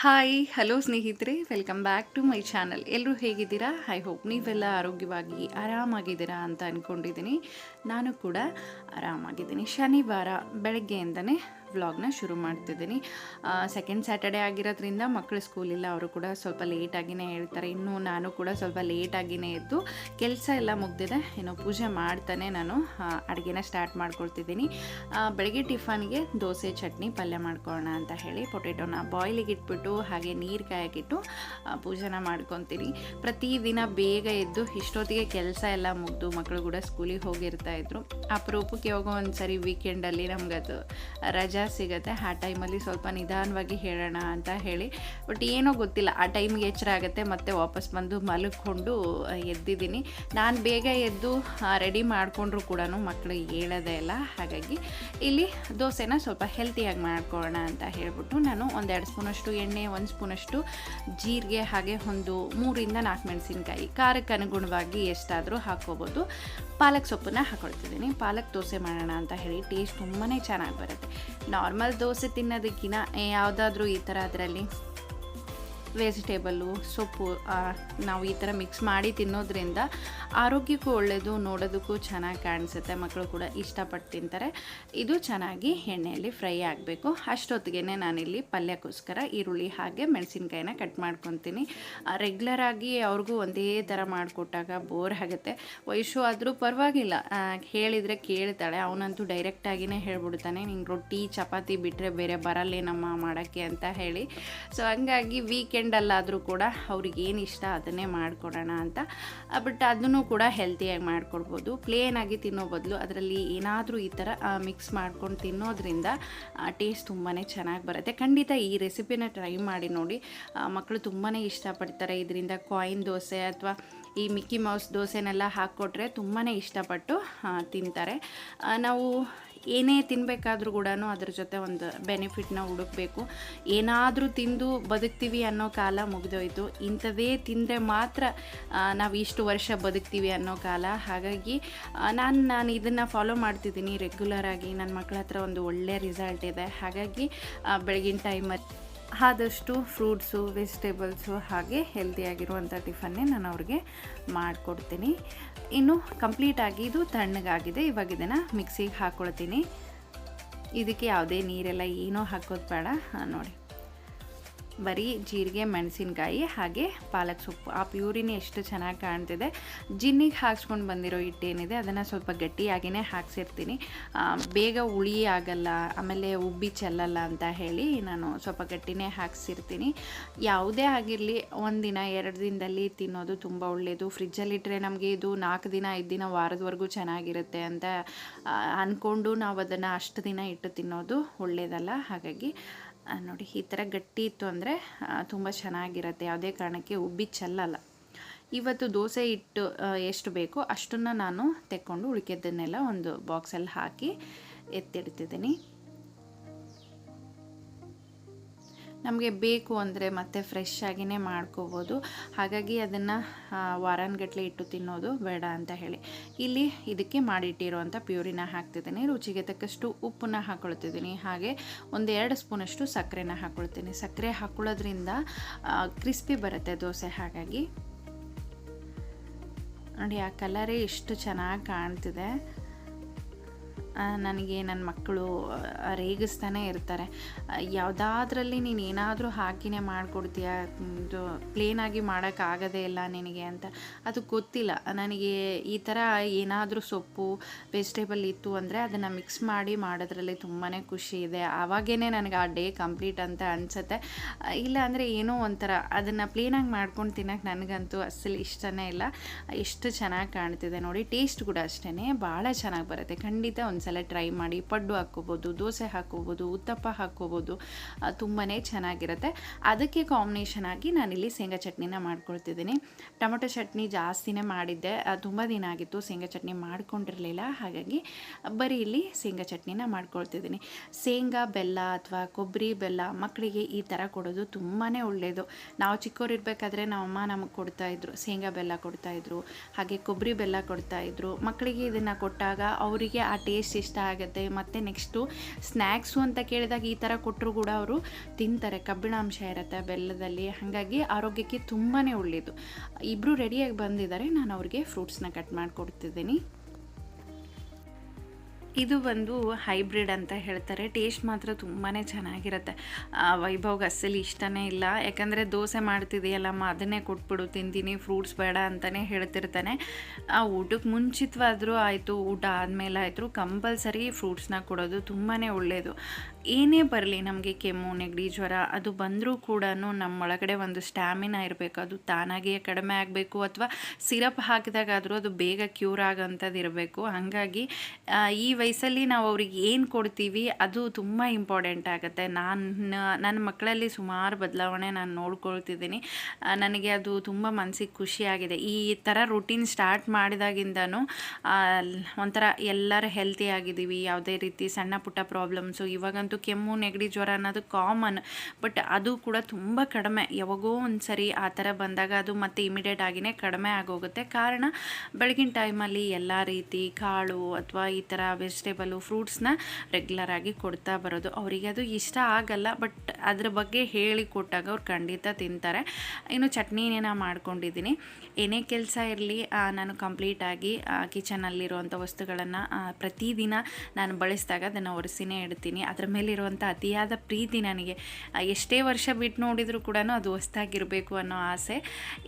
Hi, hello ಸ್ನೇಹಿತರೆ, welcome back to my channel. ಎಲ್ಲರೂ ಹೇಗಿದ್ದೀರಾ? ಐ ಹೋಪ್ ನೀವೆಲ್ಲ ಆರೋಗ್ಯವಾಗಿ ಆರಾಮಾಗಿದ್ದೀರಾ ಅಂತ ಅಂದ್ಕೊಂಡಿದ್ದೀನಿ ನಾನು ಕೂಡ ಆರಾಮಾಗಿದ್ದೀನಿ. ಶನಿವಾರ ಬೆಳಗ್ಗೆಯಿಂದನೇ ವ್ಲಾಗ್ನ ಶುರು ಮಾಡ್ತಿದ್ದೀನಿ. ಸೆಕೆಂಡ್ ಸ್ಯಾಟರ್ಡೆ ಆಗಿರೋದ್ರಿಂದ ಮಕ್ಕಳು ಸ್ಕೂಲಿಲ್ಲ ಅವರು ಕೂಡ ಸ್ವಲ್ಪ ಲೇಟಾಗಿಯೇ ಹೇಳ್ತಾರೆ. ಇನ್ನು ನಾನು ಕೂಡ ಸ್ವಲ್ಪ ಲೇಟಾಗಿಯೇ ಇದ್ದು ಕೆಲಸ ಎಲ್ಲ ಮುಗ್ದಿದೆ. ಏನೋ ಪೂಜೆ ಮಾಡ್ತಾನೆ ನಾನು. ಅಡುಗೆನ ಸ್ಟಾರ್ಟ್ ಮಾಡ್ಕೊಳ್ತಿದ್ದೀನಿ ಬೆಳಗ್ಗೆ ಟಿಫನ್ಗೆ ದೋಸೆ, ಚಟ್ನಿ, ಪಲ್ಯ ಮಾಡ್ಕೊಳ್ಳೋಣ ಅಂತ ಹೇಳಿ ಪೊಟೆಟೋನ ಬಾಯ್ಲಿಗೆ ಇಟ್ಬಿಟ್ಟು ಹಾಗೆ ನೀರು ಕಾಯಕ್ಕಿಟ್ಟು ಪೂಜೆನ ಮಾಡ್ಕೊತೀನಿ. ಪ್ರತಿದಿನ ಬೇಗ ಎದ್ದು ಇಷ್ಟೊತ್ತಿಗೆ ಕೆಲಸ ಎಲ್ಲ ಮುಗ್ದು ಮಕ್ಕಳು ಕೂಡ ಸ್ಕೂಲಿಗೆ ಹೋಗಿರ್ತಾ ಇದ್ರು. ಅಪರೂಪಕ್ಕೆ ಹೋಗೋ ಒಂದು ಸರಿ ವೀಕೆಂಡಲ್ಲಿ ನಮ್ಗದು ರಜಾ ಸಿಗುತ್ತೆ. ಆ ಟೈಮಲ್ಲಿ ಸ್ವಲ್ಪ ನಿಧಾನವಾಗಿ ಹೇಳೋಣ ಅಂತ ಹೇಳಿ. ಬಟ್ ಏನೋ ಗೊತ್ತಿಲ್ಲ, ಆ ಟೈಮ್ಗೆ ಎಚ್ಚರ ಆಗುತ್ತೆ. ಮತ್ತೆ ವಾಪಸ್ ಬಂದು ಮಲಗಿಕೊಂಡು ಎದ್ದಿದ್ದೀನಿ. ನಾನು ಬೇಗ ಎದ್ದು ರೆಡಿ ಮಾಡಿಕೊಂಡ್ರು ಕೂಡ ಮಕ್ಕಳಿಗೆ ಹೇಳೋದೇ ಇಲ್ಲ. ಹಾಗಾಗಿ ಇಲ್ಲಿ ದೋಸೆನ ಸ್ವಲ್ಪ ಹೆಲ್ತಿಯಾಗಿ ಮಾಡ್ಕೊಳ್ಳೋಣ ಅಂತ ಹೇಳಿಬಿಟ್ಟು ನಾನು ಒಂದೆರಡು ಸ್ಪೂನಷ್ಟು ಎಣ್ಣೆ, ಒಂದು ಸ್ಪೂನಷ್ಟು ಜೀರಿಗೆ, ಹಾಗೆ ಒಂದು ಮೂರಿಂದ ನಾಲ್ಕು ಮೆಣಸಿನ್ಕಾಯಿ. ಖಾರಕ್ಕೆ ಅನುಗುಣವಾಗಿ ಎಷ್ಟಾದರೂ ಹಾಕ್ಕೋಬೋದು. ಪಾಲಕ್ ಸೊಪ್ಪನ್ನ ಹಾಕೊಳ್ತಿದ್ದೀನಿ. ಪಾಲಕ್ ದೋಸೆ ಮಾಡೋಣ ಅಂತ ಹೇಳಿ ಟೇಸ್ಟ್ ತುಂಬಾ ಚೆನ್ನಾಗಿ ಬರುತ್ತೆ. ನಾರ್ಮಲ್ ದೋಸೆ ತಿನ್ನೋದಕ್ಕಿಂತ ಯಾವುದಾದ್ರೂ ಈ ಥರ ಅದರಲ್ಲಿ? ವೆಜಿಟೇಬಲ್ಲು ಸೊಪ್ಪು ನಾವು ಈ ಥರ ಮಿಕ್ಸ್ ಮಾಡಿ ತಿನ್ನೋದ್ರಿಂದ ಆರೋಗ್ಯಕ್ಕೂ ಒಳ್ಳೆಯದು ನೋಡೋದಕ್ಕೂ ಚೆನ್ನಾಗಿ ಕಾಣಿಸುತ್ತೆ, ಮಕ್ಕಳು ಕೂಡ ಇಷ್ಟಪಟ್ಟು ತಿಂತಾರೆ. ಇದು ಚೆನ್ನಾಗಿ ಎಣ್ಣೆಯಲ್ಲಿ ಫ್ರೈ ಆಗಬೇಕು. ಅಷ್ಟೊತ್ತಿಗೆ ನಾನಿಲ್ಲಿ ಪಲ್ಯಕ್ಕೋಸ್ಕರ ಈರುಳ್ಳಿ ಹಾಗೆ ಮೆಣಸಿನ್ಕಾಯಿನ ಕಟ್ ಮಾಡ್ಕೊತೀನಿ. ರೆಗ್ಯುಲರ್ ಆಗಿ ಅವ್ರಿಗೂ ಒಂದೇ ಥರ ಮಾಡಿಕೊಟ್ಟಾಗ ಬೋರ್ ಆಗುತ್ತೆ. ವಯಸ್ಸು ಆದರೂ ಪರವಾಗಿಲ್ಲ. ಹೇಳಿದರೆ ಕೇಳ್ತಾಳೆ. ಅವನಂತೂ ಡೈರೆಕ್ಟಾಗಿಯೇ ಹೇಳ್ಬಿಡ್ತಾನೆ. ನಿಂಗೆ ರೊಟ್ಟಿ, ಚಪಾತಿ ಬಿಟ್ಟರೆ ಬೇರೆ ಬರಲ್ಲೇನಮ್ಮ ಮಾಡೋಕ್ಕೆ ಅಂತ ಹೇಳಿ. ಸೊ ಹಂಗಾಗಿ ವೀಕೆಂಡಲ್ಲಾದರೂ ಕೂಡ ಅವ್ರಿಗೆ ಏನು ಇಷ್ಟ ಅದನ್ನೇ ಮಾಡಿಕೊಡೋಣ ಅಂತ. ಬಟ್ ಅದನ್ನು ಕೂಡ ಹೆಲ್ತಿಯಾಗಿ ಮಾಡಿಕೊಡ್ಬೋದು. ಪ್ಲೇನಾಗಿ ತಿನ್ನೋ ಬದಲು ಅದರಲ್ಲಿ ಏನಾದರೂ ಈ ಥರ ಮಿಕ್ಸ್ ಮಾಡ್ಕೊಂಡು ತಿನ್ನೋದ್ರಿಂದ ಟೇಸ್ಟ್ ತುಂಬಾ ಚೆನ್ನಾಗಿ ಬರುತ್ತೆ. ಖಂಡಿತ ಈ ರೆಸಿಪಿನ ಟ್ರೈ ಮಾಡಿ ನೋಡಿ. ಮಕ್ಕಳು ತುಂಬಾ ಇಷ್ಟಪಡ್ತಾರೆ. ಇದರಿಂದ ಕಾಯಿನ್ ದೋಸೆ ಅಥವಾ ಈ ಮಿಕ್ಕಿ ಮೌಸ್ ದೋಸೆನೆಲ್ಲ ಹಾಕ್ಕೊಟ್ರೆ ತುಂಬಾ ಇಷ್ಟಪಟ್ಟು ತಿಂತಾರೆ. ನಾವು ಏನೇ ತಿನ್ನಬೇಕಾದ್ರೂ ಕೂಡ ಅದ್ರ ಜೊತೆ ಒಂದು ಬೆನಿಫಿಟ್ನ ಹುಡುಕಬೇಕು. ಏನಾದರೂ ತಿಂದು ಬದುಕ್ತೀವಿ ಅನ್ನೋ ಕಾಲ ಮುಗಿದೋಯ್ತು. ಇಂಥದೇ ತಿಂದರೆ ಮಾತ್ರ ನಾವು ಇಷ್ಟು ವರ್ಷ ಬದುಕ್ತೀವಿ ಅನ್ನೋ ಕಾಲ. ಹಾಗಾಗಿ ನಾನು ನಾನು ಇದನ್ನು ಫಾಲೋ ಮಾಡ್ತಿದ್ದೀನಿ. ರೆಗ್ಯುಲರ್ ಆಗಿ ನನ್ನ ಮಕ್ಕಳ ಹತ್ರ ಒಂದು ಒಳ್ಳೆಯ ರಿಸಲ್ಟ್ ಇದೆ. ಹಾಗಾಗಿ ಬೆಳಗಿನ ಟೈಮಲ್ಲಿ ಆದಷ್ಟು ಫ್ರೂಟ್ಸು, ವೆಜಿಟೇಬಲ್ಸು ಹಾಗೆ ಹೆಲ್ದಿಯಾಗಿರುವಂಥ ಟಿಫನ್ನೇ ನಾನು ಅವ್ರಿಗೆ ಮಾಡಿಕೊಡ್ತೀನಿ. ಇನ್ನು ಕಂಪ್ಲೀಟಾಗಿ ಇದು ತಣ್ಣಗಾಗಿದೆ. ಇವಾಗ ಇದನ್ನು ಮಿಕ್ಸಿಗೆ ಹಾಕ್ಕೊಳ್ತೀನಿ ಇದಕ್ಕೆ ಯಾವುದೇ ನೀರೆಲ್ಲ ಏನೂ ಹಾಕೋದು ಬೇಡ. ನೋಡಿ. ಬರೀ ಜೀರಿಗೆ, ಮೆಣಸಿನಕಾಯಿ ಹಾಗೆ ಪಾಲಕ್ ಸೊಪ್ಪು. ಆ ಪ್ಯೂರಿನೇ ಎಷ್ಟು ಚೆನ್ನಾಗಿ ಕಾಣ್ತಿದೆ. ಜಿನ್ನಿಗೆ ಹಾಕ್ಸ್ಕೊಂಡು ಬಂದಿರೋ ಹಿಟ್ಟೇನಿದೆ, ಅದನ್ನು ಸ್ವಲ್ಪ ಗಟ್ಟಿಯಾಗಿಯೇ ಹಾಕ್ಸಿರ್ತೀನಿ. ಬೇಗ ಹುಳಿ ಆಗಲ್ಲ, ಆಮೇಲೆ ಉಬ್ಬಿ ಚೆಲ್ಲಲ್ಲ ಅಂತ ಹೇಳಿ ನಾನು ಸ್ವಲ್ಪ ಗಟ್ಟಿನೇ ಹಾಕ್ಸಿರ್ತೀನಿ. ಯಾವುದೇ ಆಗಿರಲಿ ಒಂದಿನ ಎರಡು ದಿನದಲ್ಲಿ ತಿನ್ನೋದು ತುಂಬ ಒಳ್ಳೆಯದು ಫ್ರಿಜ್ಜಲ್ಲಿಟ್ಟರೆ ನಮಗೆ ಇದು ನಾಲ್ಕು ದಿನ, ಐದು ದಿನ ವಾರದವರೆಗೂ ಚೆನ್ನಾಗಿರುತ್ತೆ ಅಂತ ಅಂದ್ಕೊಂಡು ನಾವು ಅದನ್ನು ಅಷ್ಟು ದಿನ ಇಟ್ಟು ತಿನ್ನೋದು ಒಳ್ಳೆಯದಲ್ಲ ಹಾಗಾಗಿ ನೋಡಿ, ಈ ಥರ ಗಟ್ಟಿ ಇತ್ತು ಅಂದರೆ ತುಂಬ ಚೆನ್ನಾಗಿರುತ್ತೆ. ಯಾವುದೇ ಕಾರಣಕ್ಕೆ ಉಬ್ಬಿ ಚೆಲ್ಲಲ್ಲ. ಇವತ್ತು ದೋಸೆ ಹಿಟ್ಟು ಎಷ್ಟು ಬೇಕೋ ಅಷ್ಟನ್ನು ನಾನು ತೆಕ್ಕೊಂಡು ಉಳಿಕೆದನ್ನೆಲ್ಲ ಒಂದು ಬಾಕ್ಸಲ್ಲಿ ಹಾಕಿ ಎತ್ತಿಡ್ತಿದ್ದೀನಿ ನಮಗೆ ಬೇಕು ಅಂದರೆ ಮತ್ತೆ ಫ್ರೆಶ್ ಆಗಿಯೇ ಮಾಡ್ಕೋಬೋದು. ಹಾಗಾಗಿ ಅದನ್ನು ವಾರಾನ್ಗಟ್ಟಲೆ ಇಟ್ಟು ತಿನ್ನೋದು ಬೇಡ ಅಂತ ಹೇಳಿ. ಇಲ್ಲಿ ಇದಕ್ಕೆ ಮಾಡಿಟ್ಟಿರುವಂಥ ಪ್ಯೂರಿನ ಹಾಕ್ತಿದ್ದೀನಿ. ರುಚಿಗೆ ತಕ್ಕಷ್ಟು ಉಪ್ಪನ್ನ ಹಾಕೊಳ್ತಿದ್ದೀನಿ. ಹಾಗೆ ಒಂದು ಎರಡು ಸ್ಪೂನಷ್ಟು ಸಕ್ಕರೆನ ಹಾಕ್ಕೊಳ್ತೀನಿ ಸಕ್ಕರೆ ಹಾಕ್ಕೊಳ್ಳೋದ್ರಿಂದ ಕ್ರಿಸ್ಪಿ ಬರುತ್ತೆ ದೋಸೆ. ಹಾಗಾಗಿ ನೋಡಿ, ಆ ಕಲರೇ ಎಷ್ಟು ಚೆನ್ನಾಗಿ ಕಾಣ್ತಿದೆ. ನನಗೆ ನನ್ನ ಮಕ್ಕಳು ರೇಗಿಸ್ತಾನೆ ಇರ್ತಾರೆ. ಯಾವುದಾದ್ರಲ್ಲಿ ನೀನು ಏನಾದರೂ ಹಾಕಿನೇ ಮಾಡಿಕೊಡ್ತೀಯ? ಇದು ಪ್ಲೇನಾಗಿ ಮಾಡೋಕ್ಕಾಗದೇ ಇಲ್ಲ ನಿನಗೆ ಅಂತ. ಅದು ಗೊತ್ತಿಲ್ಲ. ನನಗೆ ಈ ಥರ ಏನಾದರೂ ಸೊಪ್ಪು ವೆಜಿಟೇಬಲ್ ಇತ್ತು ಅಂದರೆ ಅದನ್ನು ಮಿಕ್ಸ್ ಮಾಡಿ ಮಾಡೋದ್ರಲ್ಲಿ ತುಂಬಾ ಖುಷಿ ಇದೆ. ಆವಾಗೇ ನನಗೆ ಆ ಡೇ ಕಂಪ್ಲೀಟ್ ಅಂತ ಅನಿಸುತ್ತೆ. ಇಲ್ಲ ಅಂದರೆ ಏನೋ ಒಂಥರ ಅದನ್ನು ಪ್ಲೇನಾಗಿ ಮಾಡ್ಕೊಂಡು ತಿನ್ನೋಕೆ ನನಗಂತೂ ಅಸಲು ಇಷ್ಟನೇ ಇಲ್ಲ. ಎಷ್ಟು ಚೆನ್ನಾಗಿ ಕಾಣ್ತಿದೆ ನೋಡಿ ಟೇಸ್ಟ್ ಕೂಡ ಅಷ್ಟೇ ಭಾಳ ಚೆನ್ನಾಗಿ ಬರುತ್ತೆ. ಖಂಡಿತ ಒಂದ್ಸಲ ಟ್ರೈ ಮಾಡಿ ಪಡ್ಡು ಹಾಕ್ಕೋಬೋದು, ದೋಸೆ ಹಾಕ್ಕೋಬೋದು, ಉತ್ತಪ್ಪ ಹಾಕ್ಕೋಬೋದು ತುಂಬಾ ಚೆನ್ನಾಗಿರುತ್ತೆ. ಅದಕ್ಕೆ ಕಾಂಬಿನೇಷನ್ ಆಗಿ ನಾನಿಲ್ಲಿ ಶೇಂಗಾ ಚಟ್ನಿನ ಮಾಡ್ಕೊಳ್ತಿದ್ದೀನಿ. ಟೊಮೊಟೊ ಚಟ್ನಿ ಜಾಸ್ತಿನೇ ಮಾಡಿದ್ದೆ. ತುಂಬ ದಿನ ಆಗಿತ್ತು ಶೇಂಗಾ ಚಟ್ನಿ ಮಾಡ್ಕೊಂಡಿರಲಿಲ್ಲ. ಹಾಗಾಗಿ ಬರೀ ಇಲ್ಲಿ ಶೇಂಗಾ ಚಟ್ನಿನ ಮಾಡ್ಕೊಳ್ತಿದ್ದೀನಿ. ಶೇಂಗಾ, ಬೆಲ್ಲ ಅಥವಾ ಕೊಬ್ಬರಿ, ಬೆಲ್ಲ ಮಕ್ಕಳಿಗೆ ಈ ಥರ ಕೊಡೋದು ತುಂಬಾ ಒಳ್ಳೆಯದು ನಾವು ಚಿಕ್ಕವರಿರ್ಬೇಕಾದ್ರೆ ನಮ್ಮಮ್ಮ ನಮಗೆ ಕೊಡ್ತಾಯಿದ್ರು ಶೇಂಗಾ ಬೆಲ್ಲ ಕೊಡ್ತಾಯಿದ್ರು ಹಾಗೆ ಕೊಬ್ಬರಿ ಬೆಲ್ಲ ಕೊಡ್ತಾಯಿದ್ರು ಮಕ್ಕಳಿಗೆ ಇದನ್ನು ಕೊಟ್ಟಾಗ ಅವರಿಗೆ ಆ ಟೇಸ್ಟ್ ಇಷ್ಟ ಆಗುತ್ತೆ. ಮತ್ತು ನೆಕ್ಸ್ಟು ಸ್ನ್ಯಾಕ್ಸು ಅಂತ ಕೇಳಿದಾಗ ಈ ಥರ ಕೊಟ್ಟರು ಕೂಡ ಅವರು ತಿಂತಾರೆ. ಕಬ್ಬಿಣಾಂಶ ಇರುತ್ತೆ ಬೆಲ್ಲದಲ್ಲಿ. ಹಾಗಾಗಿ ಆರೋಗ್ಯಕ್ಕೆ ತುಂಬಾ ಒಳ್ಳೆಯದು ಇಬ್ಬರು ರೆಡಿಯಾಗಿ ಬಂದಿದ್ದಾರೆ. ನಾನು ಅವ್ರಿಗೆ ಫ್ರೂಟ್ಸ್ನ ಕಟ್ ಮಾಡಿಕೊಡ್ತಿದ್ದೀನಿ. ಇದು ಒಂದು ಹೈಬ್ರಿಡ್ ಅಂತ ಹೇಳ್ತಾರೆ. ಟೇಸ್ಟ್ ಮಾತ್ರ ತುಂಬಾ ಚೆನ್ನಾಗಿರುತ್ತೆ. ವೈಭವ್ಗೆ ಅಸಲಿ ಇಷ್ಟನೇ ಇಲ್ಲ. ಯಾಕಂದರೆ ದೋಸೆ ಮಾಡ್ತಿದೆಯಲ್ಲಮ್ಮ ಅದನ್ನೇ ಕೊಟ್ಬಿಡು, ತಿಂತೀನಿ, ಫ್ರೂಟ್ಸ್ ಬೇಡ ಅಂತಲೇ ಹೇಳ್ತಿರ್ತಾನೆ. ಆ, ಊಟಕ್ಕೆ ಮುಂಚಿತವಾದರೂ ಆಯಿತು, ಊಟ ಆದಮೇಲೆ ಆಯಿತು, ಕಂಪಲ್ಸರಿ ಫ್ರೂಟ್ಸ್ನ ಕೊಡೋದು ತುಂಬಾ ಒಳ್ಳೆಯದು ಏನೇ ಬರಲಿ ನಮಗೆ ಕೆಮ್ಮು, ನೆಗಡಿ, ಜ್ವರ ಅದು ಬಂದರೂ ಕೂಡ ನಮ್ಮ ಒಳಗಡೆ ಒಂದು ಸ್ಟ್ಯಾಮಿನಾ ಇರಬೇಕು. ಅದು ತಾನಾಗಿಯೇ ಕಡಿಮೆ ಆಗಬೇಕು ಅಥವಾ ಸಿರಪ್ ಹಾಕಿದಾಗಾದರೂ ಅದು ಬೇಗ ಕ್ಯೂರ್ ಆಗೋಂಥದ್ದು ಇರಬೇಕು. ಹಾಗಾಗಿ ಈ ವಯಸ್ಸಲ್ಲಿ ನಾವು ಅವ್ರಿಗೆ ಏನು ಕೊಡ್ತೀವಿ ಅದು ತುಂಬ ಇಂಪಾರ್ಟೆಂಟ್ ಆಗುತ್ತೆ. ನಾನು, ನನ್ನ ಮಕ್ಕಳಲ್ಲಿ ಸುಮಾರು ಬದಲಾವಣೆ ನಾನು ನೋಡ್ಕೊಳ್ತಿದ್ದೀನಿ. ನನಗೆ ಅದು ತುಂಬ ಮನಸ್ಸಿಗೆ ಖುಷಿಯಾಗಿದೆ. ಈ ಥರ ರುಟೀನ್ ಸ್ಟಾರ್ಟ್ ಮಾಡಿದಾಗಿಂದನೂ ಒಂಥರ ಎಲ್ಲರೂ ಹೆಲ್ತಿ ಆಗಿದ್ದೀವಿ. ಯಾವುದೇ ರೀತಿ ಸಣ್ಣ ಪುಟ್ಟ ಪ್ರಾಬ್ಲಮ್ಸು ಇವಾಗಂತೂ ಕೆಮ್ಮು, ನೆಗಡಿ ಜ್ವರ ಅನ್ನೋದು ಕಾಮನ್ ಬಟ್ ಅದು ಕೂಡ ತುಂಬ ಕಡಿಮೆ. ಯಾವಾಗೋ ಒಂದು ಸರಿ ಆ ಥರ ಬಂದಾಗ ಅದು ಮತ್ತೆ ಇಮಿಡಿಯೇಟ್ ಆಗಿನೇ ಕಡಿಮೆ ಆಗೋಗುತ್ತೆ. ಕಾರಣ ಬೆಳಗಿನ ಟೈಮಲ್ಲಿ ಎಲ್ಲ ರೀತಿ ಕಾಳು ಅಥವಾ ಈ ಥರ ವೆಜಿಟೇಬಲು ಫ್ರೂಟ್ಸ್ನ ರೆಗ್ಯುಲರ್ ಆಗಿ ಕೊಡ್ತಾ ಬರೋದು. ಅವರಿಗೆ ಅದು ಇಷ್ಟ ಆಗಲ್ಲ. ಬಟ್ ಅದ್ರ ಬಗ್ಗೆ ಹೇಳಿ ಕೊಟ್ಟಾಗ ಅವ್ರು ಖಂಡಿತ ತಿಂತಾರೆ. ಇನ್ನು ಚಟ್ನಿನೇನ ಮಾಡ್ಕೊಂಡಿದ್ದೀನಿ. ಏನೇ ಕೆಲಸ ಇರಲಿ ನಾನು ಕಂಪ್ಲೀಟಾಗಿ ಕಿಚನಲ್ಲಿರುವಂಥ ವಸ್ತುಗಳನ್ನು ಪ್ರತಿದಿನ ನಾನು ಬಳಸಿದಾಗ ಅದನ್ನು ಒರೆಸಿನೇ ಇಡ್ತೀನಿ. ಅದರ ಮೇಲಿರುವಂಥ ಅತಿಯಾದ ಪ್ರೀತಿ ನನಗೆ. ಎಷ್ಟೇ ವರ್ಷ ಬಿಟ್ಟು ನೋಡಿದರೂ ಕೂಡ ಅದು ಹೊಸ್ದಾಗಿರಬೇಕು ಅನ್ನೋ ಆಸೆ.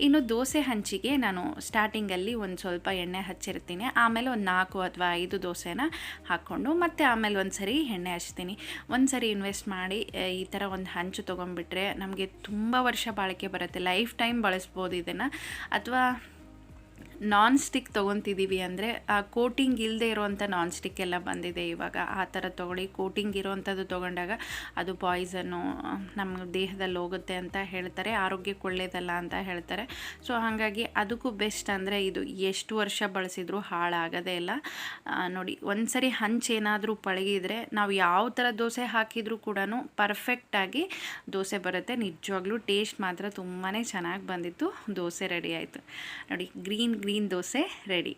ಇನ್ನು ದೋಸೆ ಹಂಚಿಗೆ ನಾನು ಸ್ಟಾರ್ಟಿಂಗಲ್ಲಿ ಒಂದು ಸ್ವಲ್ಪ ಎಣ್ಣೆ ಹಚ್ಚಿರ್ತೀನಿ. ಆಮೇಲೆ ಒಂದು ನಾಲ್ಕು ಅಥವಾ ಐದು ದೋಸೆನ ಹಾಕ್ಕೊಂಡು ಮತ್ತೆ ಆಮೇಲೆ ಒಂದು ಸರಿ ಎಣ್ಣೆ ಹಚ್ತೀನಿ. ಒಂದು ಸರಿ ಇನ್ವೆಸ್ಟ್ ಮಾಡಿ ಈ ಥರ ಒಂದು ಹಂಚು ತೊಗೊಂಡ್ಬಿಟ್ರೆ ನಮಗೆ ತುಂಬ ವರ್ಷ ಬಾಳಿಕೆ ಬರುತ್ತೆ. ಲೈಫ್ ಟೈಮ್ ಬಳಸ್ಬೋದು ಇದನ್ನು. ಅಥವಾ ನಾನ್ ಸ್ಟಿಕ್ ತೊಗೊತಿದ್ದೀವಿ ಅಂದರೆ, ಆ ಕೋಟಿಂಗ್ ಇಲ್ಲದೆ ಇರುವಂಥ ನಾನ್ ಸ್ಟಿಕ್ ಎಲ್ಲ ಬಂದಿದೆ ಇವಾಗ. ಆ ಥರ ತೊಗೊಳ್ಳಿ. ಕೋಟಿಂಗ್ ಇರೋವಂಥದ್ದು ತೊಗೊಂಡಾಗ ಅದು ಪಾಯ್ಸನ್ನು ನಮ್ಮ ದೇಹದಲ್ಲಿ ಹೋಗುತ್ತೆ ಅಂತ ಹೇಳ್ತಾರೆ. ಆರೋಗ್ಯಕ್ಕೆ ಒಳ್ಳೆಯದಲ್ಲ ಅಂತ ಹೇಳ್ತಾರೆ. ಸೊ ಹಾಗಾಗಿ ಅದಕ್ಕೂ ಬೆಸ್ಟ್ ಅಂದರೆ ಇದು. ಎಷ್ಟು ವರ್ಷ ಬಳಸಿದರೂ ಹಾಳಾಗೋದೇ ಇಲ್ಲ. ನೋಡಿ ಒಂದು ಸರಿ ಹಂಚೇನಾದರೂ ಪಳಗಿದರೆ ನಾವು ಯಾವ ಥರ ದೋಸೆ ಹಾಕಿದರೂ ಕೂಡ ಪರ್ಫೆಕ್ಟಾಗಿ ದೋಸೆ ಬರುತ್ತೆ. ನಿಜವಾಗ್ಲೂ ಟೇಸ್ಟ್ ಮಾತ್ರ ತುಂಬಾ ಚೆನ್ನಾಗಿ ಬಂದಿತ್ತು. ದೋಸೆ ರೆಡಿ ಆಯಿತು. ನೋಡಿ green green dosa ready.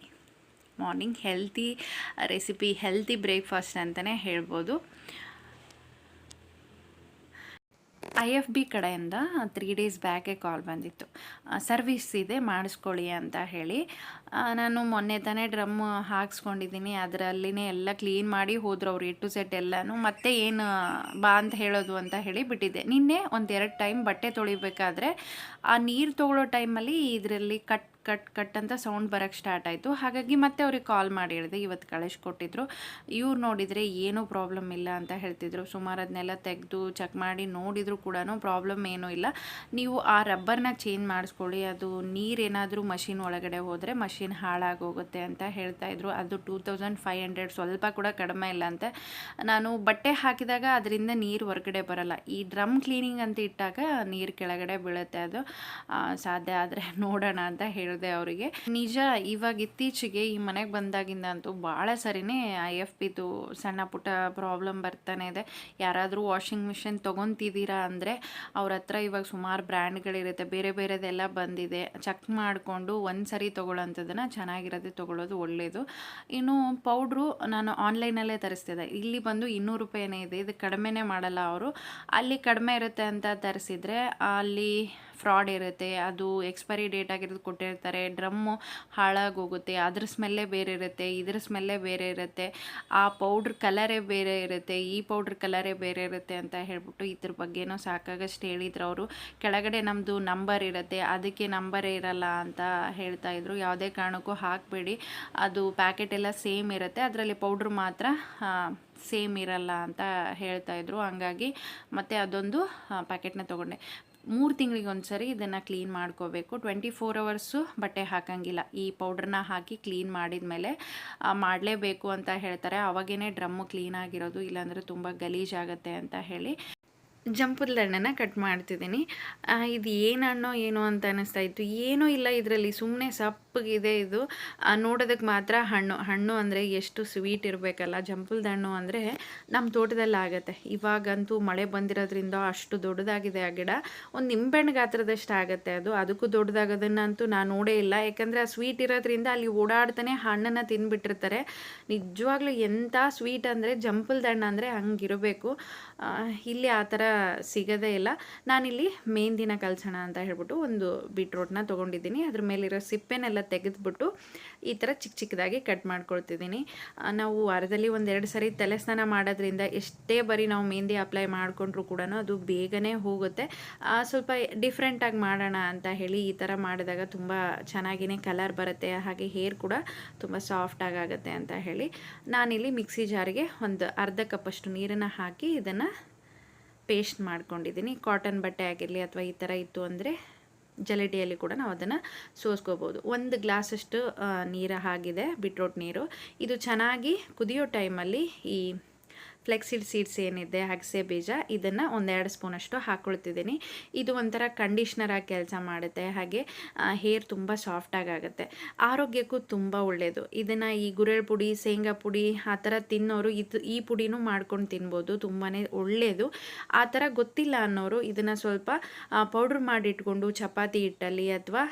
Morning healthy recipe healthy breakfast ಅಂತಲೇ ಹೇಳ್ಬೋದು. ಐ ಎಫ್ ಬಿ ಕಡೆಯಿಂದ ತ್ರೀ ಡೇಸ್ ಬ್ಯಾಕೇ ಕಾಲ್ ಬಂದಿತ್ತು. ಸರ್ವಿಸ್ ಇದೆ, ಮಾಡಿಸ್ಕೊಳ್ಳಿ ಅಂತ ಹೇಳಿ. ನಾನು ಮೊನ್ನೆ ತಾನೇ ಡ್ರಮ್ ಹಾಕ್ಸ್ಕೊಂಡಿದ್ದೀನಿ. ಅದರಲ್ಲಿನೇ ಎಲ್ಲ ಕ್ಲೀನ್ ಮಾಡಿ ಹೋದ್ರು ಅವ್ರು ಟು ಸೆಟ್ ಎಲ್ಲನೂ. ಮತ್ತೆ ಏನು, ಬಾ ಅಂತ ಹೇಳೋದು ಅಂತ ಹೇಳಿ ಬಿಟ್ಟಿದ್ದೆ. ನಿನ್ನೆ ಒಂದೆರಡು ಟೈಮ್ ಬಟ್ಟೆ ತೊಳಿಬೇಕಾದ್ರೆ, ಆ ನೀರು ತೊಗೊಳ್ಳೋ ಟೈಮಲ್ಲಿ ಇದರಲ್ಲಿ ಕಟ್ ಕಟ್ ಕಟ್ ಅಂತ ಸೌಂಡ್ ಬರೋಕ್ಕೆ ಸ್ಟಾರ್ಟ್ ಆಯಿತು. ಹಾಗಾಗಿ ಮತ್ತೆ ಅವ್ರಿಗೆ ಕಾಲ್ ಮಾಡಿ ಹೇಳಿದೆ, ಇವತ್ತು ಕಳಿಸ್ಕೊಟ್ಟಿದ್ರು ಇವ್ರು ನೋಡಿದರೆ ಏನೂ ಪ್ರಾಬ್ಲಮ್ ಇಲ್ಲ ಅಂತ ಹೇಳ್ತಿದ್ರು. ಸುಮಾರು ಅದನ್ನೆಲ್ಲ ತೆಗೆದು ಚೆಕ್ ಮಾಡಿ ನೋಡಿದ್ರು ಕೂಡ ಪ್ರಾಬ್ಲಮ್ ಏನೂ ಇಲ್ಲ. ನೀವು ಆ ರಬ್ಬರ್ನ ಚೇಂಜ್ ಮಾಡಿಸ್ಕೊಳ್ಳಿ. ಅದು ನೀರೇನಾದರೂ ಮಷಿನ್ ಒಳಗಡೆ ಹೋದರೆ ಮಷಿನ್ ಹಾಳಾಗೋಗುತ್ತೆ ಅಂತ ಹೇಳ್ತಾ ಇದ್ರು. ಅದು ಟೂ ತೌಸಂಡ್ ಫೈವ್ ಹಂಡ್ರೆಡ್ ಸ್ವಲ್ಪ ಕೂಡ ಕಡಿಮೆ ಇಲ್ಲ ಅಂತೆ. ನಾನು ಬಟ್ಟೆ ಹಾಕಿದಾಗ ಅದರಿಂದ ನೀರು ಹೊರಗಡೆ ಬರಲ್ಲ. ಈ ಡ್ರಮ್ ಕ್ಲೀನಿಂಗ್ ಅಂತ ಇಟ್ಟಾಗ ನೀರು ಕೆಳಗಡೆ ಬೀಳುತ್ತೆ ಅದು. ಸಾಧ್ಯ ಆದರೆ ನೋಡೋಣ ಅಂತ ಹೇಳಿದೆ ಅವರಿಗೆ. ನಿಜ, ಇವಾಗ ಇತ್ತೀಚೆಗೆ ಈ ಮನೆಗೆ ಬಂದಾಗಿಂದ ಅಂತೂ ಭಾಳ ಸರಿನೇ ಐ ಎಫ್ ಪಿದು ಸಣ್ಣ ಪುಟ್ಟ ಪ್ರಾಬ್ಲಮ್ ಬರ್ತಾನೆ ಇದೆ. ಯಾರಾದರೂ ವಾಷಿಂಗ್ ಮಿಷಿನ್ ತೊಗೊತಿದ್ದೀರಾ ಅಂದರೆ ಅವ್ರ ಹತ್ರ ಇವಾಗ ಸುಮಾರು ಬ್ರ್ಯಾಂಡ್ಗಳಿರುತ್ತೆ. ಬೇರೆ ಬೇರೆದೆಲ್ಲ ಬಂದಿದೆ. ಚೆಕ್ ಮಾಡಿಕೊಂಡು ಒಂದು ಸರಿ ತೊಗೊಳ್ಳೋಂಥದ್ದನ್ನು ಚೆನ್ನಾಗಿರೋದೇ ತೊಗೊಳ್ಳೋದು ಒಳ್ಳೆಯದು ಇನ್ನು ಪೌಡ್ರು ನಾನು ಆನ್ಲೈನಲ್ಲೇ ತರಿಸ್ತಿದ್ದೆ. ಇಲ್ಲಿ ಬಂದು ಇನ್ನೂರು ರೂಪಾಯಿನೇ ಇದೆ. ಇದು ಕಡಿಮೆನೇ ಮಾಡಲ್ಲ ಅವರು. ಅಲ್ಲಿ ಕಡಿಮೆ ಇರುತ್ತೆ ಅಂತ ತರಿಸಿದರೆ ಅಲ್ಲಿ ಫ್ರಾಡ್ ಇರುತ್ತೆ, ಅದು ಎಕ್ಸ್ಪೈರಿ ಡೇಟ್ ಆಗಿರೋದು ಕೊಟ್ಟಿರ್ತಾರೆ ಡ್ರಮ್ಮು ಹಾಳಾಗೋಗುತ್ತೆ ಅದ್ರ ಸ್ಮೆಲ್ಲೇ ಬೇರೆ ಇರುತ್ತೆ, ಇದ್ರ ಸ್ಮೆಲ್ಲೇ ಬೇರೆ ಇರುತ್ತೆ, ಆ ಪೌಡ್ರ್ ಕಲರೇ ಬೇರೆ ಇರುತ್ತೆ, ಈ ಪೌಡ್ರ್ ಕಲರೇ ಬೇರೆ ಇರುತ್ತೆ ಅಂತ ಹೇಳ್ಬಿಟ್ಟು ಇದ್ರ ಬಗ್ಗೆನೂ ಸಾಕಾಗಷ್ಟು ಹೇಳಿದ್ರು ಅವರು. ಕೆಳಗಡೆ ನಮ್ಮದು ನಂಬರ್ ಇರುತ್ತೆ, ಅದಕ್ಕೆ ನಂಬರೇ ಇರಲ್ಲ ಅಂತ ಹೇಳ್ತಾ ಇದ್ರು. ಯಾವುದೇ ಕಾರಣಕ್ಕೂ ಹಾಕಬೇಡಿ, ಅದು ಪ್ಯಾಕೆಟ್ ಎಲ್ಲ ಸೇಮ್ ಇರುತ್ತೆ, ಅದರಲ್ಲಿ ಪೌಡ್ರ್ ಮಾತ್ರ ಸೇಮ್ ಇರಲ್ಲ ಅಂತ ಹೇಳ್ತಾ ಇದ್ರು. ಹಂಗಾಗಿ ಮತ್ತೆ ಅದೊಂದು ಪ್ಯಾಕೆಟ್ನ ತೊಗೊಂಡೆ. ಮೂರು ತಿಂಗಳಿಗೆ ಒಂದು ಸರಿ ಇದನ್ನು ಕ್ಲೀನ್ ಮಾಡ್ಕೋಬೇಕು. ಟ್ವೆಂಟಿ ಫೋರ್ ಅವರ್ಸು ಬಟ್ಟೆ ಹಾಕಂಗಿಲ್ಲ. ಈ ಪೌಡ್ರನ್ನ ಹಾಕಿ ಕ್ಲೀನ್ ಮಾಡಿದ ಮೇಲೆ ಮಾಡಲೇಬೇಕು ಅಂತ ಹೇಳ್ತಾರೆ. ಅವಾಗೇ ಡ್ರಮ್ಮು ಕ್ಲೀನ್ ಆಗಿರೋದು, ಇಲ್ಲಾಂದರೆ ತುಂಬ ಗಲೀಜಾಗತ್ತೆ ಅಂತ ಹೇಳಿ ಜಂಪುದ ಹಣ್ಣನ್ನು ಕಟ್ ಮಾಡ್ತಿದ್ದೀನಿ. ಇದು ಏನು ಹಣ್ಣೋ ಏನೋ ಅಂತ ಅನ್ನಿಸ್ತಾ ಇತ್ತು. ಏನೂ ಇಲ್ಲ ಇದರಲ್ಲಿ. ಸುಮ್ಮನೆ ಸಪ್ ಕಪ್ಪಗಿದೆ ಇದು. ನೋಡೋದಕ್ಕೆ ಮಾತ್ರ ಹಣ್ಣು. ಹಣ್ಣು ಅಂದರೆ ಎಷ್ಟು ಸ್ವೀಟ್ ಇರಬೇಕಲ್ಲ. ಜಂಪುಲ್ದ ಹಣ್ಣು ಅಂದರೆ ನಮ್ಮ ತೋಟದಲ್ಲಿ ಆಗುತ್ತೆ. ಇವಾಗಂತೂ ಮಳೆ ಬಂದಿರೋದ್ರಿಂದ ಅಷ್ಟು ದೊಡ್ಡದಾಗಿದೆ ಆ ಗಿಡ. ಒಂದು ನಿಂಬೆಹಣ್ಣು ಗಾತ್ರದಷ್ಟು ಆಗುತ್ತೆ ಅದು. ಅದಕ್ಕೂ ದೊಡ್ಡದಾಗೋದನ್ನಂತೂ ನಾನು ನೋಡೇ ಇಲ್ಲ. ಯಾಕಂದರೆ ಆ ಸ್ವೀಟ್ ಇರೋದ್ರಿಂದ ಅಲ್ಲಿ ಓಡಾಡ್ತಾನೆ ಹಣ್ಣನ್ನು ತಿಂದುಬಿಟ್ಟಿರ್ತಾರೆ ನಿಜವಾಗ್ಲೂ ಎಂಥ ಸ್ವೀಟ್ ಅಂದರೆ ಜಂಪಲ್ದ ಹಣ್ಣು ಅಂದರೆ ಹಂಗಿರಬೇಕು. ಇಲ್ಲಿ ಆ ಥರ ಸಿಗೋದೇ ಇಲ್ಲ. ನಾನಿಲ್ಲಿ ಮೆಹಂದಿನ ಕಲ್ಸೋಣ ಅಂತ ಹೇಳ್ಬಿಟ್ಟು ಒಂದು ಬೀಟ್ರೋಟ್ನ ತೊಗೊಂಡಿದ್ದೀನಿ. ಅದ್ರ ಮೇಲಿರೋ ಸಿಪ್ಪೆನೆಲ್ಲ ತೆಗೆದ್ಬಿಟ್ಟು ಈ ಥರ ಚಿಕ್ಕ ಚಿಕ್ಕದಾಗಿ ಕಟ್ ಮಾಡ್ಕೊಳ್ತಿದ್ದೀನಿ. ನಾವು ವಾರದಲ್ಲಿ ಒಂದೆರಡು ಸರಿ ತಲೆ ಸ್ನಾನ ಮಾಡೋದ್ರಿಂದ ಎಷ್ಟೇ ಬರೀ ನಾವು ಮೆಹಂದಿ ಅಪ್ಲೈ ಮಾಡಿಕೊಂಡ್ರು ಕೂಡ ಅದು ಬೇಗನೆ ಹೋಗುತ್ತೆ. ಸ್ವಲ್ಪ ಡಿಫ್ರೆಂಟಾಗಿ ಮಾಡೋಣ ಅಂತ ಹೇಳಿ ಈ ಥರ ಮಾಡಿದಾಗ ತುಂಬ ಚೆನ್ನಾಗಿಯೇ ಕಲರ್ ಬರುತ್ತೆ. ಹಾಗೆ ಹೇರ್ ಕೂಡ ತುಂಬ ಸಾಫ್ಟಾಗಿ ಆಗುತ್ತೆ ಅಂತ ಹೇಳಿ ನಾನಿಲ್ಲಿ ಮಿಕ್ಸಿ ಜಾರಿಗೆ ಒಂದು ಅರ್ಧ ಕಪ್ಪಷ್ಟು ನೀರನ್ನು ಹಾಕಿ ಇದನ್ನು ಪೇಸ್ಟ್ ಮಾಡ್ಕೊಂಡಿದ್ದೀನಿ. ಕಾಟನ್ ಬಟ್ಟೆ ಆಗಿರಲಿ ಅಥವಾ ಈ ಥರ ಇತ್ತು ಅಂದರೆ ಜಲಟಿಯಲ್ಲಿ ಕೂಡ ನಾವು ಅದನ್ನು ಸೋಸ್ಕೋಬೋದು. ಒಂದು ಗ್ಲಾಸಷ್ಟು ನೀರು ಆಗಿದೆ ಬಿಟ್ರೋಟ್ ನೀರು. ಇದು ಚೆನ್ನಾಗಿ ಕುದಿಯೋ ಟೈಮಲ್ಲಿ ಈ ಫ್ಲೆಕ್ಸಿಡ್ ಸೀಡ್ಸ್ ಏನಿದೆ, ಅಗಸೆ ಬೀಜ, ಇದನ್ನು ಒಂದೆರಡು ಸ್ಪೂನಷ್ಟು ಹಾಕ್ಕೊಳ್ತಿದ್ದೀನಿ ಇದು ಒಂಥರ ಕಂಡೀಷ್ನರ್ ಆಗಿ ಕೆಲಸ ಮಾಡುತ್ತೆ. ಹಾಗೆ ಹೇರ್ ತುಂಬ ಸಾಫ್ಟಾಗಿ ಆಗುತ್ತೆ ಆರೋಗ್ಯಕ್ಕೂ ತುಂಬ ಒಳ್ಳೆಯದು ಇದನ್ನು ಈ ಗುರೆಳ್ ಪುಡಿ, ಶೇಂಗಾ ಪುಡಿ, ಆ ಥರ ತಿನ್ನೋರು ಇದು, ಈ ಪುಡಿನೂ ಮಾಡ್ಕೊಂಡು ತಿನ್ಬೋದು. ತುಂಬಾ ಒಳ್ಳೆಯದು ಆ ಥರ ಗೊತ್ತಿಲ್ಲ ಅನ್ನೋರು ಇದನ್ನು ಸ್ವಲ್ಪ ಪೌಡ್ರ್ ಮಾಡಿಟ್ಕೊಂಡು ಚಪಾತಿ ಹಿಟ್ಟಲ್ಲಿ ಅಥವಾ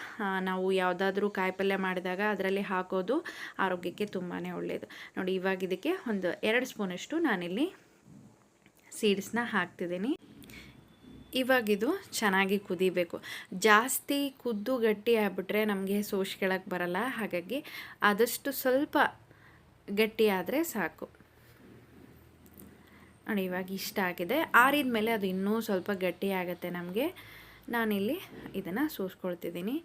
ನಾವು ಯಾವುದಾದ್ರೂ ಕಾಯಿಪಲ್ಯ ಮಾಡಿದಾಗ ಅದರಲ್ಲಿ ಹಾಕೋದು ಆರೋಗ್ಯಕ್ಕೆ ತುಂಬಾ ಒಳ್ಳೆಯದು ನೋಡಿ, ಇವಾಗ ಇದಕ್ಕೆ ಒಂದು ಎರಡು ಸ್ಪೂನಷ್ಟು ನಾನಿಲ್ಲಿ ಸೀಡ್ಸ್ನ ಹಾಕ್ತಿದ್ದೀನಿ. ಇವಾಗಿದು ಚೆನ್ನಾಗಿ ಕುದಿಬೇಕು. ಜಾಸ್ತಿ ಕುದ್ದು ಗಟ್ಟಿ ಆಗ್ಬಿಟ್ರೆ ನಮಗೆ ಸೋಸ್ಕೊಳಕ್ಕೆ ಬರಲ್ಲ. ಹಾಗಾಗಿ ಆದಷ್ಟು ಸ್ವಲ್ಪ ಗಟ್ಟಿ ಆದರೆ ಸಾಕು. ನೋಡಿ, ಇವಾಗ ಇಷ್ಟ ಆಗಿದೆ. ಆರಿದ ಮೇಲೆ ಅದು ಇನ್ನೂ ಸ್ವಲ್ಪ ಗಟ್ಟಿ ನಮಗೆ. ನಾನಿಲ್ಲಿ ಇದನ್ನು ಸೋಸ್ಕೊಳ್ತಿದ್ದೀನಿ.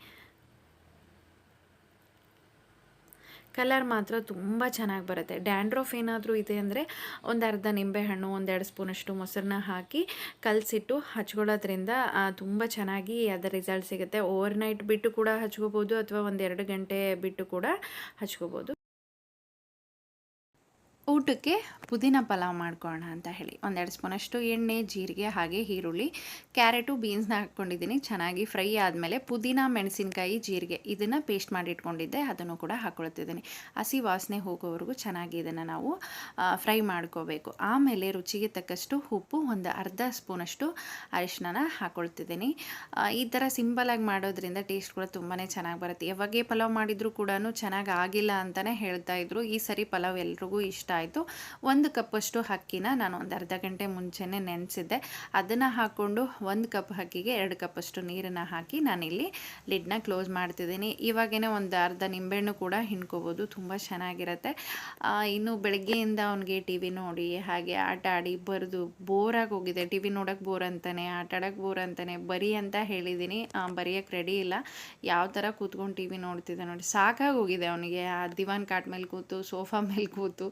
ಕಲರ್ ಮಾತ್ರ ತುಂಬ ಚೆನ್ನಾಗಿ ಬರುತ್ತೆ. ಡ್ಯಾಂಡ್ರಫ್ ಏನಾದರೂ ಇದೆ ಅಂದರೆ ಒಂದು ಅರ್ಧ ನಿಂಬೆಹಣ್ಣು ಒಂದೆರಡು ಸ್ಪೂನಷ್ಟು ಮೊಸರನ್ನ ಹಾಕಿ ಕಲಸಿಟ್ಟು ಹಚ್ಕೊಳ್ಳೋದ್ರಿಂದ ತುಂಬ ಚೆನ್ನಾಗಿ ಅದರ ರಿಸಲ್ಟ್ ಸಿಗುತ್ತೆ. ಓವರ್ ನೈಟ್ ಬಿಟ್ಟು ಕೂಡ ಹಚ್ಕೋಬೋದು ಅಥವಾ ಒಂದೆರಡು ಗಂಟೆ ಬಿಟ್ಟು ಕೂಡ ಹಚ್ಕೋಬೋದು. ಊಟಕ್ಕೆ ಪುದೀನ ಪಲಾವ್ ಮಾಡ್ಕೊಳ್ಳೋಣ ಅಂತ ಹೇಳಿ. ಒಂದೆರಡು ಸ್ಪೂನಷ್ಟು ಎಣ್ಣೆ, ಜೀರಿಗೆ ಹಾಗೆ ಈರುಳ್ಳಿ, ಕ್ಯಾರೆಟು ಬೀನ್ಸ್ನ ಹಾಕ್ಕೊಂಡಿದ್ದೀನಿ. ಚೆನ್ನಾಗಿ ಫ್ರೈ ಆದಮೇಲೆ ಪುದೀನ, ಮೆಣಸಿನ್ಕಾಯಿ, ಜೀರಿಗೆ ಇದನ್ನು ಪೇಸ್ಟ್ ಮಾಡಿ ಇಟ್ಕೊಂಡಿದ್ದೆ. ಅದನ್ನು ಕೂಡ ಹಾಕ್ಕೊಳ್ತಿದ್ದೀನಿ ಹಸಿ ವಾಸನೆ ಹೋಗೋವರೆಗೂ ಚೆನ್ನಾಗಿ ಇದನ್ನು ನಾವು ಫ್ರೈ ಮಾಡ್ಕೋಬೇಕು. ಆಮೇಲೆ ರುಚಿಗೆ ತಕ್ಕಷ್ಟು ಉಪ್ಪು, ಒಂದು ಅರ್ಧ ಸ್ಪೂನಷ್ಟು ಅರಿಶಿನ ಹಾಕ್ಕೊಳ್ತಿದ್ದೀನಿ ಈ ಥರ ಸಿಂಪಲಾಗಿ ಮಾಡೋದ್ರಿಂದ ಟೇಸ್ಟ್ ಕೂಡ ತುಂಬಾ ಚೆನ್ನಾಗಿ ಬರುತ್ತೆ. ಯಾವಾಗೇ ಪಲಾವ್ ಮಾಡಿದರೂ ಕೂಡ ಚೆನ್ನಾಗಿ ಆಗಿಲ್ಲ ಅಂತಲೇ ಹೇಳ್ತಾ ಇದ್ರು. ಈ ಸರಿ ಪಲಾವ್ ಎಲ್ರಿಗೂ ಇಷ್ಟ ಆಯಿತು ಒಂದು ಕಪ್ಪಷ್ಟು ಅಕ್ಕಿನ ನಾನು ಒಂದು ಅರ್ಧ ಗಂಟೆ ಮುಂಚೆನೇ ನೆನೆಸಿದ್ದೆ. ಅದನ್ನು ಹಾಕ್ಕೊಂಡು ಒಂದು ಕಪ್ ಅಕ್ಕಿಗೆ ಎರಡು ಕಪ್ಪಷ್ಟು ನೀರನ್ನು ಹಾಕಿ ನಾನಿಲ್ಲಿ ಲಿಡ್ನ ಕ್ಲೋಸ್ ಮಾಡ್ತಿದ್ದೀನಿ. ಇವಾಗೇನೆ ಒಂದು ಅರ್ಧ ನಿಂಬೆಹಣ್ಣು ಕೂಡ ಹಿಂಡ್ಕೋಬೋದು. ತುಂಬ ಚೆನ್ನಾಗಿರುತ್ತೆ. ಇನ್ನು ಬೆಳಗ್ಗೆಯಿಂದ ಅವನಿಗೆ ಟಿ ವಿ ನೋಡಿ, ಹಾಗೆ ಆಟ ಆಡಿ ಬರೆದು ಬೋರಾಗಿ ಹೋಗಿದೆ. ಟಿ ವಿ ನೋಡೋಕ್ಕೆ ಬೋರ್ ಅಂತಾನೆ, ಆಟ ಆಡೋಕ್ಕೆ ಬೋರ್ ಅಂತಾನೆ, ಬರಿ ಅಂತ ಹೇಳಿದ್ದೀನಿ. ಬರೆಯೋಕ್ಕೆ ರೆಡಿ ಇಲ್ಲ. ಯಾವ ಥರ ಕೂತ್ಕೊಂಡು ಟಿ ವಿ ನೋಡ್ತಿದ್ದೆ ನೋಡಿ. ಸಾಕಾಗಿ ಹೋಗಿದೆ ಅವನಿಗೆ. ಆ ದಿವಾನ್ ಕಾಟ್ ಮೇಲೆ ಕೂತು, ಸೋಫಾ ಮೇಲೆ ಕೂತು.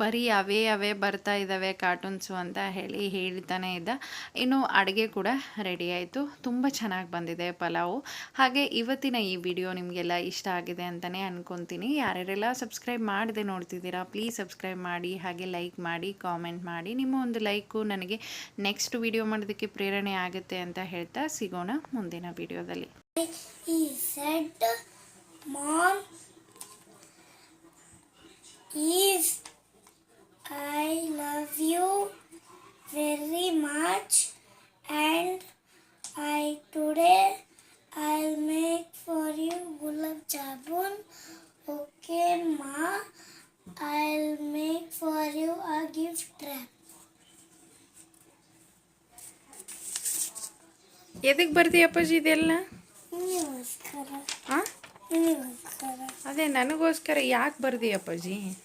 ಬರೀ ಅವೇ ಅವೇ ಬರ್ತಾ ಇದ್ದಾವೆ ಕಾರ್ಟೂನ್ಸು ಅಂತ ಹೇಳಿ ಹೇಳ್ತಾನೆ ಇದ್ದ. ಇನ್ನು ಅಡುಗೆ ಕೂಡ ರೆಡಿ ಆಯಿತು. ತುಂಬ ಚೆನ್ನಾಗಿ ಬಂದಿದೆ ಪಲಾವು. ಹಾಗೆ ಇವತ್ತಿನ ಈ ವಿಡಿಯೋ ನಿಮಗೆಲ್ಲ ಇಷ್ಟ ಆಗಿದೆ ಅಂತಲೇ ಅನ್ಕೊತೀನಿ. ಯಾರ್ಯಾರೆಲ್ಲ ಸಬ್ಸ್ಕ್ರೈಬ್ ಮಾಡದೆ ನೋಡ್ತಿದ್ದೀರಾ ಪ್ಲೀಸ್ ಸಬ್ಸ್ಕ್ರೈಬ್ ಮಾಡಿ, ಹಾಗೆ ಲೈಕ್ ಮಾಡಿ ಕಾಮೆಂಟ್ ಮಾಡಿ. ನಿಮ್ಮ ಒಂದು ಲೈಕು ನನಗೆ ನೆಕ್ಸ್ಟ್ ವಿಡಿಯೋ ಮಾಡೋದಕ್ಕೆ ಪ್ರೇರಣೆ ಆಗುತ್ತೆ ಅಂತ ಹೇಳ್ತಾ ಸಿಗೋಣ ಮುಂದಿನ ವಿಡಿಯೋದಲ್ಲಿ is I love you very much and I today I'll make for you gulab jamun. Okay, Ma, I'll make for you a gift wrap. ಎದಕ್ಕೆ ಬರ್ತೀಯಪ್ಪಾಜಿ ಇದೆಲ್ಲ ನಿಮಗೋಸ್ಕರ ಹಾಂ ನಿಮಗೋಸ್ಕರ ಅದೇ ನನಗೋಸ್ಕರ ಯಾಕೆ ಬರ್ದಿ ಅಪ್ಪಾಜಿ Okay.